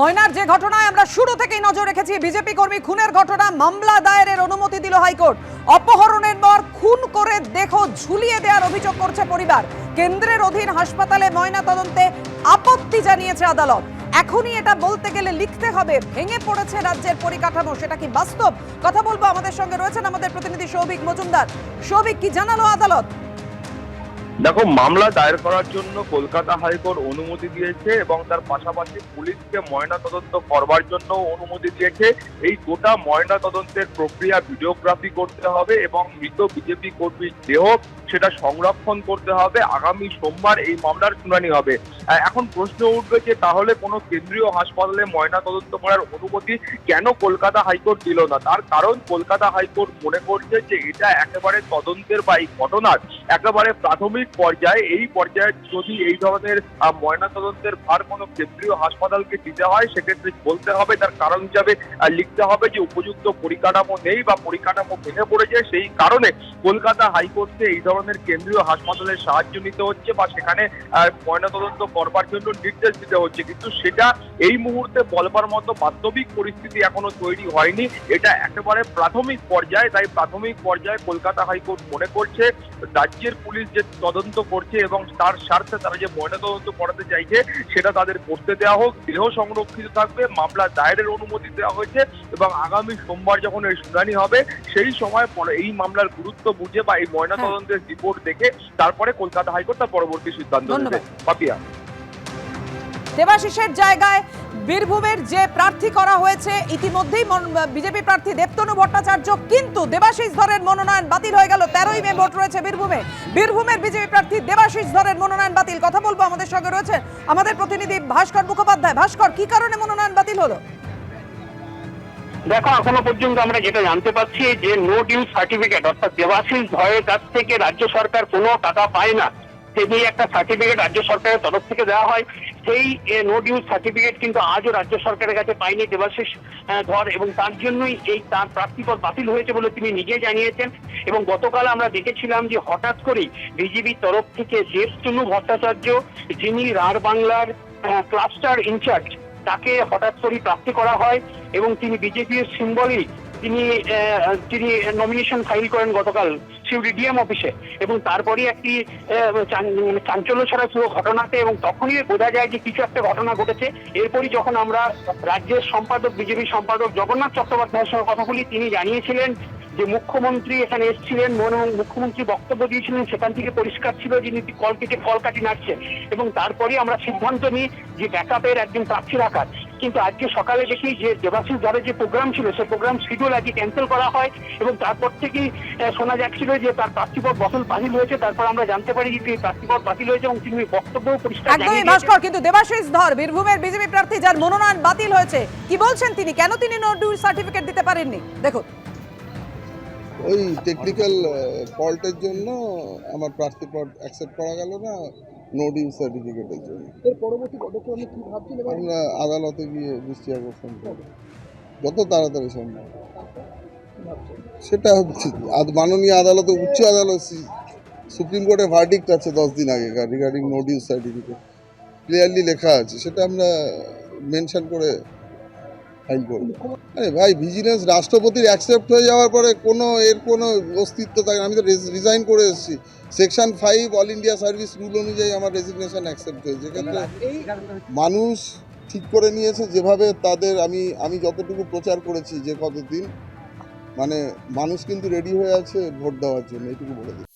ময়নার যে ঘটনায় আমরা শুরু থেকেই নজর রেখেছি, বিজেপি কর্মী খুনের ঘটনা, মামলা দায়েরের অনুমতি দিল হাইকোর্ট। অপহরণের পর খুন করে দেখো ঝুলিয়ে দেওয়ার অভিযোগ করছে পরিবার। কেন্দ্রের অধীন হাসপাতালে ময়না তদন্তে আপত্তি জানিয়েছে আদালত। এখনই এটা বলতে গেলে লিখতে হবে, ভেঙে পড়েছে রাজ্যের পরিকাঠামো, সেটা কি বাস্তব? কথা বলব আমাদের সঙ্গে রয়েছেন আমাদের প্রতিনিধি সৌভিক মজুমদার। সৌভিক, কি জানালো আদালত? দেখো, মামলা দায়ের করার জন্য কলকাতা হাইকোর্ট অনুমতি দিয়েছে এবং তার পাশাপাশি পুলিশকে ময়না তদন্ত করবার জন্য অনুমতি দিয়েছে। এই গোটা ময়না তদন্তের প্রক্রিয়া ভিডিওগ্রাফি করতে হবে এবং মৃত বিজেপি কর্মীর দেহ সেটা সংরক্ষণ করতে হবে। আগামী সোমবার এই মামলার শুনানি হবে। এখন প্রশ্ন উঠবে যে তাহলে কোনো কেন্দ্রীয় হাসপাতালে ময়না তদন্ত করার অনুমতি কেন কলকাতা হাইকোর্ট দিল না? তার কারণ কলকাতা হাইকোর্ট মনে করছে যে এটা একেবারে তদন্তের বা এই ঘটনার একেবারে প্রাথমিক পর্যায়ে এই পর্যায়ে যদি এই ধরনের আহ, ময়না তদন্তের ভার কোনো কেন্দ্রীয় হাসপাতালকে দিতে হয় সেক্ষেত্রে বলতে হবে তার কারণ হিসাবে লিখতে হবে যে উপযুক্ত পরিকাঠামো নেই বা পরিকাঠামো ভেঙে পড়েছে। সেই কারণে কলকাতা হাইকোর্টে এই ধরনের কেন্দ্রীয় হাসপাতালের সাহায্য নিতে হচ্ছে বা সেখানে ময়নাতদন্ত করবার জন্য নির্দেশ দিতে হচ্ছে। কিন্তু সেটা এই মুহূর্তে বলবার মতো বাস্তবিক পরিস্থিতি এখনও তৈরি হয়নি। এটা একেবারে প্রাথমিক পর্যায়ে তাই প্রাথমিক পর্যায়ে কলকাতা হাইকোর্ট মনে করছে রাজ্যের পুলিশ যে তদন্ত করছে এবং তার স্বার্থে তারা যে ময়নাতদন্ত করাতে চাইছে সেটা তাদের করতে দেওয়া হোক। দেহ সংরক্ষিত থাকবে মামলা দায়েরের অনুমতি দেওয়া হয়েছে এবং আগামী সোমবার যখন এই শুনানি হবে সেই সময় পরে এই মামলার গুরুত্ব বুঝে বা এই ময়নাতদন্তের রিপোর্ট দেখে তারপরে কলকাতা হাইকোর্ট তার পরবর্তী সিদ্ধান্ত নেবে। পাপিয়া। দেবাশিসের জায়গায় বীরভূমের যে প্রার্থী করা হয়েছে, ইতিমধ্যেই বিজেপি প্রার্থী দেবতনু ভট্টাচার্য কিন্তু দেবাশিস ধরের মনোনয়ন বাতিল হয়ে গেল। তেরোই মে ভোট রয়েছে বীরভূমে। বীরভূমের বিজেপি প্রার্থী দেবাশিস ধরের মনোনয়ন বাতিল। কথা বলব আমাদের সঙ্গে রয়েছে আমাদের প্রতিনিধি ভাস্কর মুখোপাধ্যায়। ভাস্কর, কি কারণে মনোনয়ন বাতিল হলো? দেখো, এখনও পর্যন্ত আমরা যেটা জানতে পারছি যে নো ডিউ সার্টিফিকেট অর্থাৎ দেবাশিস ভয়ের কাছ থেকে রাজ্য সরকার কোনো টাকা পায় না। সেই একটা সার্টিফিকেট রাজ্য সরকারের তরফ থেকে দেওয়া হয়। সেই নো ডিউ সার্টিফিকেট কিন্তু আজও রাজ্য সরকারের কাছে পায়নি দেবাশিস ধর, এবং তার জন্যই এই তার প্রার্থীপদ বাতিল হয়েছে বলে তিনি নিজে জানিয়েছেন। এবং গতকাল আমরা দেখেছিলাম যে হঠাৎ করেই বিজেপির তরফ থেকে দেবতনু ভট্টাচার্য, যিনি রাঢ় বাংলার ক্লাস্টার ইনচার্জ তাকে হঠাৎ করে প্রাপ্তি করা হয় এবং তিনি বিজেপির সিম্বলই তিনি তিনি নমিনেশন ফাইল করেন গতকাল সিউড়ি ডিএম অফিসে এবং তারপরেই একটি মানে চাঞ্চল্য ছড়া পুরো ঘটনাতে এবং তখনই বোঝা যায় যে কিছু একটা ঘটনা ঘটেছে। এরপরই যখন আমরা রাজ্যের সম্পাদক, বিজেপি সম্পাদক জগন্নাথ চট্টোপাধ্যায়ের সঙ্গে কথা বলি, তিনি জানিয়েছিলেন যে মুখ্যমন্ত্রী এখানে এসেছিলেন এবং মুখ্যমন্ত্রী বক্তব্য দিয়েছিলেন, সেখান থেকে পরিষ্কার ছিল যে নীতি কল কেটে কল কাটি নাড়ছেন এবং তারপরে আমরা সিদ্ধান্ত নিই যে ব্যাকআপের একজন প্রার্থী রাখার কিন্তু আজকে সকালে দেখি যে দেবাশিস ধরে যে প্রোগ্রাম ছিল সে প্রোগ্রাম শিডিউল আজকে ক্যান্সেল করা হয় এবং তারপর থেকেই শোনা যাচ্ছিল যে তার প্রার্থীপদ বদল বাতিল হয়েছে তারপর আমরা জানতে পারি যে তিনি প্রার্থীপদ বাতিল হয়েছে এবং তিনি বক্তব্যও পরিষ্কার একদমই ভাস্কর কিন্তু দেবাশিস ধর বীরভূমের বিজেপি প্রার্থী যার মনোনয়ন বাতিল হয়েছে কি বলছেন তিনি? কেন তিনি নো ডিউ সার্টিফিকেট দিতে পারেননি? দেখুন। ওই টেকনিক্যাল ফল্টের জন্য আমার প্রার্থীপদ অ্যাকসেপ্ট করা গেল না। নো ডিউ সার্টিফিকেটের জন্য। এর পরবর্তী পদক্ষেপ কি ভাবছেন আমরা আদালতে গিয়ে দৃষ্টি আকর্ষণ করব যত তাড়াতাড়ি সম্ভব। সেটা হচ্ছে মাননীয় আদালতে উচ্চ আদালত সুপ্রিম কোর্টে ভার্ডিক্ট আছে দশ দিন আগেকার regarding no due certificate clearly লেখা আছে সেটা আমরা মেনশন করে ফাইল করব আরে ভাই ভিজিলেন্স রাষ্ট্রপতির অ্যাকসেপ্ট হয়ে যাওয়ার পরে কোনো এর কোনো অস্তিত্ব থাকে। আমি তো রিজাইন করে এসেছি। Section five All India service rule অনুযায়ী আমার রেজিগনেশন অ্যাকসেপ্ট হয়েছে। কিন্তু মানুষ ঠিক করে নিয়েছে যেভাবে তাদের আমি আমি যতটুকু প্রচার করেছি যে কতদিন মানে মানুষ কিন্তু রেডি হয়ে আছে ভোট দেওয়ার জন্য এইটুকু বলে দিই।